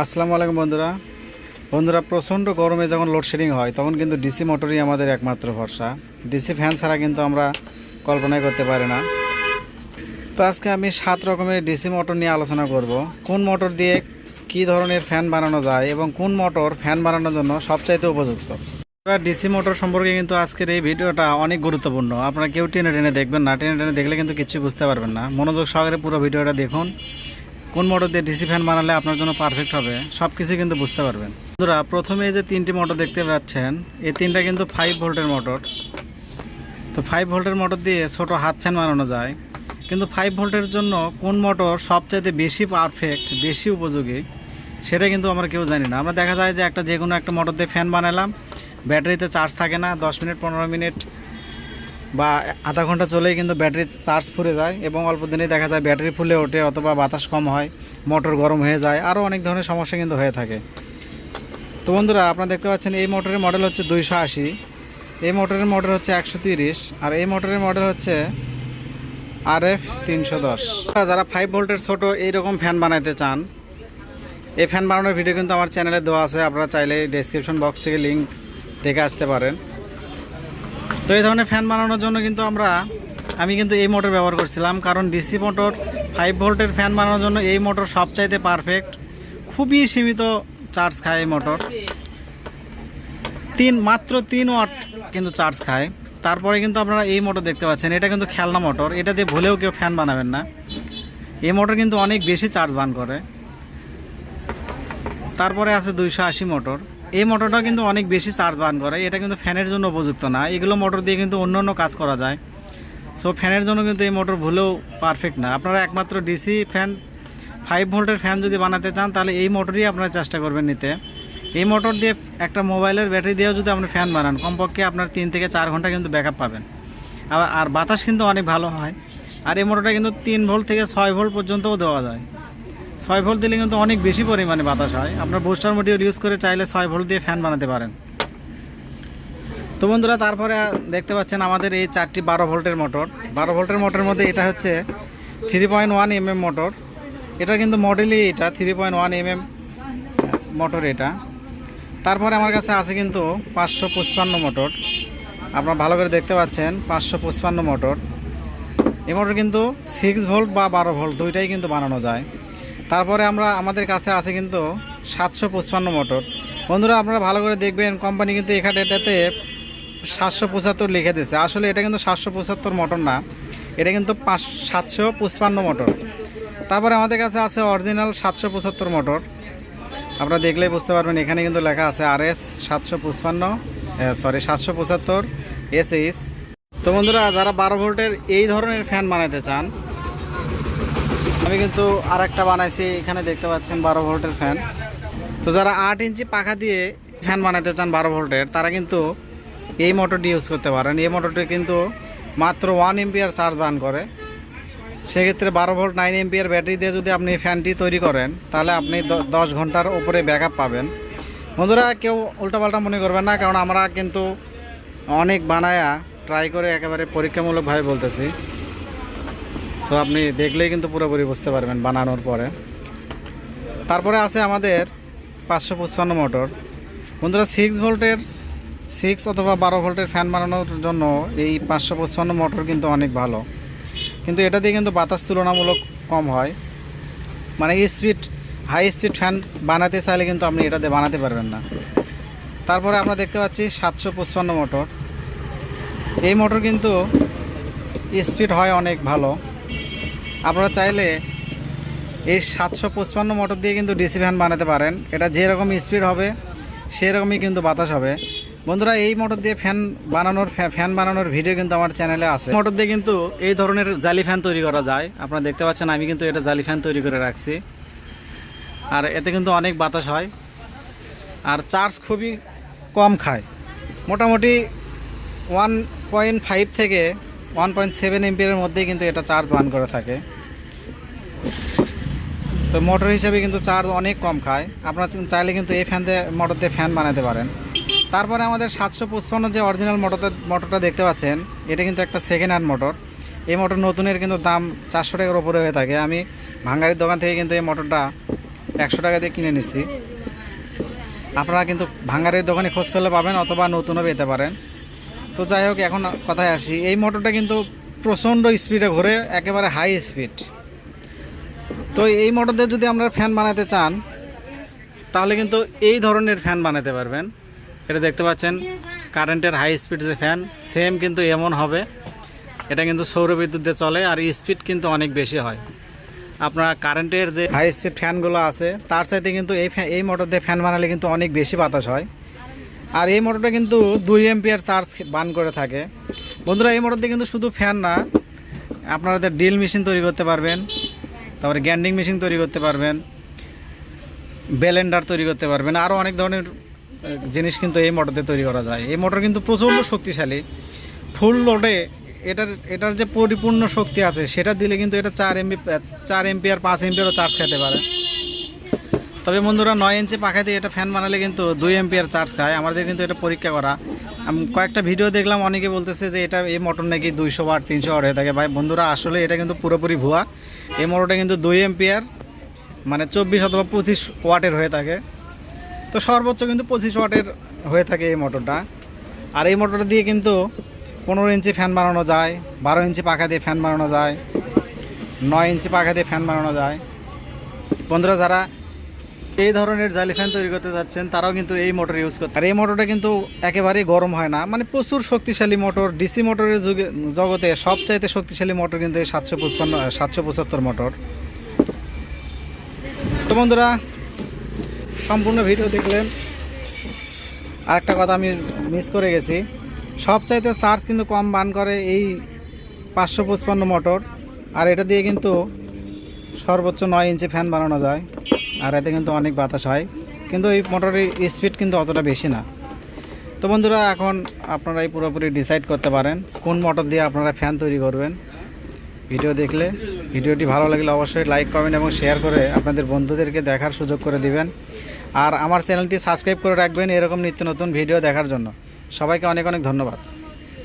আসসালামু আলাইকুম বন্ধুরা। বন্ধুরা, প্রচণ্ড গরমে যখন লোডশেডিং হয়, তখন কিন্তু ডিসি মোটরই আমাদের একমাত্র ভরসা। ডিসি ফ্যান ছাড়া কিন্তু আমরা কল্পনাই করতে পারি না। তো আজকে আমি সাত রকমের ডিসি মোটর নিয়ে আলোচনা করব। কোন মোটর দিয়ে কি ধরনের ফ্যান বানানো যায় এবং কোন মোটর ফ্যান বানানোর জন্য সবচাইতে উপযুক্ত? ডিসি মোটর সম্পর্কে কিন্তু আজকের এই ভিডিওটা অনেক গুরুত্বপূর্ণ। আপনারা কেউ টেনে টেনে দেখবেন না। টেনে টেনে দেখলে কিন্তু কিছু বুঝতে পারবেন না। মনোযোগ সহকারে পুরো ভিডিওটা দেখুন। কোন মোটর দিয়ে ডিসি ফ্যান বানালে আপনার জন্য পারফেক্ট হবে সব কিছু কিন্তু বুঝতে পারবেন। বন্ধুরা, প্রথমে যে তিনটি মোটর দেখতে পাচ্ছেন, এই তিনটা কিন্তু ফাইভ ভোল্টের মোটর তো ফাইভ ভোল্টের মোটর দিয়ে ছোট হাত ফ্যান বানানো যায়। কিন্তু ফাইভ ভোল্টের জন্য কোন মোটর সবচাইতে বেশি পারফেক্ট বেশি উপযোগী, সেটা কিন্তু আমরা কেউ জানি না। আমরা দেখা যায় যে একটা যে কোনো একটা মোটর দিয়ে ফ্যান বানালাম, ব্যাটারিতে চার্জ থাকে না, দশ মিনিট, পনেরো মিনিট বা আধা ঘণ্টা চলেই কিন্তু ব্যাটারি চার্জ ফুরে যায় এবং অল্প দিনেই দেখা যায় ব্যাটারি ফুলে ওঠে অথবা বাতাস কম হয়, মোটর গরম হয়ে যায় আরও অনেক ধরনের সমস্যা কিন্তু হয়ে থাকে। তো বন্ধুরা, আপনারা দেখতে পাচ্ছেন এই মোটরের মডেল হচ্ছে দুইশো আশি। এই মোটরের মডেল হচ্ছে একশো তিরিশ আর এই মোটরের মডেল হচ্ছে আর এফ তিনশো দশ। যারা ফাইভ ভোল্টের ছোটো এইরকম ফ্যান বানাইতে চান, এই ফ্যান বানানোর ভিডিও কিন্তু আমার চ্যানেলে দেওয়া আছে, আপনারা চাইলে ডেসক্রিপশন বক্স থেকে লিঙ্ক দেখে আসতে পারেন। তো এই ধরনের ফ্যান বানানোর জন্য কিন্তু আমরা, আমি কিন্তু এই মোটর ব্যবহার করছিলাম, কারণ ডিসি মোটর ফাইভ ভোল্টের ফ্যান বানানোর জন্য এই মোটর সবচাইতে পারফেক্ট খুবই সীমিত চার্জ খায় এই মোটর। তিন, মাত্র তিন ওয়াট কিন্তু চার্জ খায়। তারপরে কিন্তু আপনারা এই মোটর দেখতে পাচ্ছেন, এটা কিন্তু খেলনা মোটর, এটা দিয়ে ভুলেও কেউ ফ্যান বানাবেন না। এই মোটর কিন্তু অনেক বেশি চার্জ বান করে। তারপরে আছে দুইশো আশি মোটর। এই মোটরটা কিন্তু অনেক বেশি চার্জ বান করে। এটা কিন্তু ফ্যানের জন্য উপযুক্ত না। এগুলো মোটর দিয়ে কিন্তু অন্য অন্য কাজ করা যায়। সো ফ্যানের জন্য কিন্তু এই মোটর ভুলেও পারফেক্ট না। আপনারা একমাত্র ডিসি ফ্যান ফাইভ ভোল্টের ফ্যান যদি বানাতে চান, তাহলে এই মোটরই আপনারা চেষ্টা করবেন নিতে। এই মোটর দিয়ে একটা মোবাইলের ব্যাটারি দিয়েও যদি আপনি ফ্যান বানান, কমপক্ষে আপনার তিন থেকে চার ঘণ্টা কিন্তু ব্যাকআপ পাবেন। আবার, আর বাতাস কিন্তু অনেক ভালো হয়। আর এই মোটরটা কিন্তু তিন ভোল্ট থেকে ছয় ভোল্ট পর্যন্তও দেওয়া যায়। ছয় ভোল্ট দিলে কিন্তু অনেক বেশি পরিমাণে বাতাস হয়। আপনার বুস্টার মডিউল ইউজ করে চাইলে ছয় ভোল্ট দিয়ে ফ্যান বানাতে পারেন। তো বন্ধুরা, তারপরে দেখতে পাচ্ছেন আমাদের এই চারটি বারো ভোল্টের মোটর বারো ভোল্টের মোটরের মধ্যে এটা হচ্ছে three point one MM motor এটা কিন্তু মডেলই এটা three point one MM motor এটা। তারপরে আমার কাছে আছে কিন্তু পাঁচশো পঁচপান্ন মোটর আপনারা ভালো করে দেখতে পাচ্ছেন, পাঁচশো পঁচপান্ন মোটর এই মোটর কিন্তু সিক্স ভোল্ট বা বারো ভোল্ট, দুইটাই কিন্তু বানানো যায়। তারপরে আমরা আমাদের কাছে আছে কিন্তু সাতশো পঁচপান্ন মোটর বন্ধুরা, আপনারা ভালো করে দেখবেন কোম্পানি কিন্তু এখানে এটাতে সাতশো পঁচাত্তর লিখে দিয়েছে। আসলে এটা কিন্তু সাতশো পঁচাত্তর মোটর না, এটা কিন্তু পাঁচ, সাতশো পঁচপান্ন মোটর তারপরে আমাদের কাছে আছে অরিজিনাল সাতশো পঁচাত্তর মোটর আপনারা দেখলেই বুঝতে পারবেন, এখানে কিন্তু লেখা আছে আর এস সাতশো পঁচপান্ন সরি সাতশো পঁচাত্তর এস এইচ তো বন্ধুরা, যারা বারো ভোল্টের এই ধরনের ফ্যান বানাতে চান আমি কিন্তু আর একটা বানাইছি, এখানে দেখতে পাচ্ছেন বারো ভোল্টের ফ্যান তো যারা আট ইঞ্চি পাখা দিয়ে ফ্যান বানাতে চান বারো ভোল্টের, তারা কিন্তু এই মোটরটি ইউজ করতে পারেন। এই মোটরটি কিন্তু মাত্র ওয়ান এমপিয়ার চার্জ বান করে। সেক্ষেত্রে বারো ভোল্ট নাইন এমপিয়ার ব্যাটারি দিয়ে যদি আপনি ফ্যানটি তৈরি করেন, তাহলে আপনি দশ ঘণ্টার উপরে ব্যাকআপ পাবেন। বন্ধুরা, কেউ উল্টাপাল্টা মনে করবেন না, কারণ আমরা কিন্তু অনেক বানায়া ট্রাই করে একেবারে পরীক্ষামূলকভাবে বলতেছি। সো আপনি দেখলেই কিন্তু পুরোপুরি বুঝতে পারবেন বানানোর পরে। তারপরে আছে আমাদের পাঁচশো পঁচপান্ন মোটর। বন্ধুরা সিক্স ভোল্টের সিক্স অথবা বারো ভোল্টের ফ্যান বানানোর জন্য এই পাঁচশো পঁচপান্ন মোটর কিন্তু অনেক ভালো। কিন্তু এটা দিয়ে কিন্তু বাতাস তুলনামূলক কম হয়। মানে স্পিড হাই স্পিড ফ্যান বানাতে চাইলে কিন্তু আপনি এটা দিয়ে বানাতে পারবেন না। তারপরে আমরা দেখতে পাচ্ছি সাতশো পঁচপান্ন মোটর। এই মোটর কিন্তু স্পিড হয় অনেক ভালো। আপনারা চাইলে এই সাতশো পঁচপান্ন মোটর দিয়ে কিন্তু ডিসি ভ্যান বানাতে পারেন। এটা যেরকম স্পিড হবে, সেরকমই কিন্তু বাতাস হবে। বন্ধুরা, এই মোটর দিয়ে ফ্যান বানানোর, ফ্যা- ফ্যান বানানোর ভিডিও কিন্তু আমার চ্যানেলে আছে। মোটর দিয়ে কিন্তু এই ধরনের জালি ফ্যান তৈরি করা যায়। আপনারা দেখতে পাচ্ছেন, আমি কিন্তু এটা জালি ফ্যান তৈরি করে রাখছি। আর এতে কিন্তু অনেক বাতাস হয়। আর চার্জ খুবই কম খায়। মোটামুটি ওয়ান পয়েন্ট ফাইভ থেকে ওয়ান পয়েন্ট সেভেন এমপিয়ারের মধ্যেই কিন্তু এটা চার্জ বান করে থাকে। তো মোটর হিসেবে কিন্তু চার্জ অনেক কম খায়। আপনারা চাইলে কিন্তু এই ফ্যান দিয়ে মোটর দিয়ে ফ্যান বানাতে পারেন। তারপরে আমাদের সাতশো পঁচপান্ন যে অরিজিনাল মোটরটা মোটরটা দেখতে পাচ্ছেন, এটা কিন্তু একটা সেকেন্ড হ্যান্ড মোটর। এই মোটর নতুনের কিন্তু দাম চারশো টাকার ওপরে হয়ে থাকে। আমি ভাঙ্গারির দোকান থেকে কিন্তু এই মোটরটা একশো টাকা দিয়ে কিনে নিচ্ছি আপনারা কিন্তু ভাঙ্গারির দোকানে খোঁজ করলে পাবেন অথবা নতুনও পেতে পারেন। তো যাই হোক, এখন কথায় আসি। এই মোটরটা কিন্তু প্রচণ্ড স্পিডে ঘোরে, একেবারে হাই স্পিড তো এই মোটর দিয়ে যদি আমরা ফ্যান বানাতে চান, তাহলে কিন্তু এই ধরনের ফ্যান বানাতে পারবেন। এটা দেখতে পাচ্ছেন কারেন্টের হাই স্পিড যে ফ্যান সেম কিন্তু এমন হবে। এটা কিন্তু সৌর বিদ্যুৎ দিয়ে চলে আর স্পিড কিন্তু অনেক বেশি হয়। আপনার কারেন্টের যে হাই স্পিড ফ্যানগুলো আছে, তার সাথে কিন্তু এই এই মোটর দিয়ে ফ্যান বানালে কিন্তু অনেক বেশি বাতাস হয়। আর এই মোটরটা কিন্তু দুই এমপিয়ার চার্জ বান করে থাকে। বন্ধুরা, এই মোটর দিয়ে কিন্তু শুধু ফ্যান না, আপনারা ড্রিল মেশিন তৈরি করতে পারবেন তারপরে গ্যান্ডিং মেশিন তৈরি করতে পারবেন ব্যালেন্ডার তৈরি করতে পারবেন আরও অনেক ধরনের জিনিস কিন্তু এই মোটরতে তৈরি করা যায়। এই মোটর কিন্তু প্রচণ্ড শক্তিশালী। ফুল লোডে এটার এটার যে পরিপূর্ণ শক্তি আছে, সেটা দিলে কিন্তু এটা চার এমবি চার এমপিয়ার পাঁচ এমপিয়ারও চার্জ খেতে পারে। তবে বন্ধুরা নয় ইঞ্চি পাখা দিয়ে এটা ফ্যান বানালে কিন্তু দুই এমপিয়ার চার্জ খায়। আমাদের কিন্তু এটা পরীক্ষা করা। কয়েকটা ভিডিও দেখলাম, অনেকে বলতেছে যে এটা এই মোটর নাকি দুইশো ওয়াট তিনশো ওয়াট হয়ে থাকে। ভাই, বন্ধুরা, আসলে এটা কিন্তু পুরোপুরি ভুয়া। এই মোটরটা কিন্তু দুই এমপিয়ার মানে চব্বিশ অথবা পঁচিশ ওয়াটের হয়ে থাকে। তো সর্বোচ্চ কিন্তু পঁচিশ ওয়াটের হয়ে থাকে এই মোটরটা আর এই মোটরটা দিয়ে কিন্তু পনেরো ইঞ্চি ফ্যান বানানো যায়, বারো ইঞ্চি পাখা দিয়ে ফ্যান বানানো যায়, নয় ইঞ্চি পাখা দিয়ে ফ্যান বানানো যায়। বন্ধুরা, যারা এই ধরনের জালি ফ্যান তৈরি করতে যাচ্ছেন, তারাও কিন্তু এই মোটর ইউজ করতে আর এই মোটরটা কিন্তু একেবারেই গরম হয় না। মানে প্রচুর শক্তিশালী মোটর ডিসি মোটরের যুগে জগতে সবচাইতে শক্তিশালী মোটর কিন্তু এই সাতশো পঁচপান্ন সাতশো পঁচাত্তর মোটর তো বন্ধুরা, সম্পূর্ণ ভিডিও দেখলেন। আর একটা কথা আমি মিস করে গেছি। সবচাইতে চার্জ কিন্তু কম বান করে এই পাঁচশো পঁচপান্ন মোটর আর এটা দিয়ে কিন্তু সর্বোচ্চ নয় ইঞ্চি ফ্যান বানানো যায়। আর এতে কিন্তু অনেক বাতাস হয়। কিন্তু এই মোটরের স্পিড কিন্তু অতটা বেশি না। তো বন্ধুরা, এখন আপনারা এই পুরোপুরি ডিসাইড করতে পারেন কোন মোটর দিয়ে আপনারা ফ্যান তৈরি করবেন। ভিডিও দেখলে ভিডিওটি ভালো লাগলে অবশ্যই লাইক কমেন্ট এবং শেয়ার করে আপনাদের বন্ধুদেরকে দেখার সুযোগ করে দিবেন। আর আমার চ্যানেলটি সাবস্ক্রাইব করে রাখবেন এরকম নিত্য নতুন ভিডিও দেখার জন্য। সবাইকে অনেক অনেক ধন্যবাদ।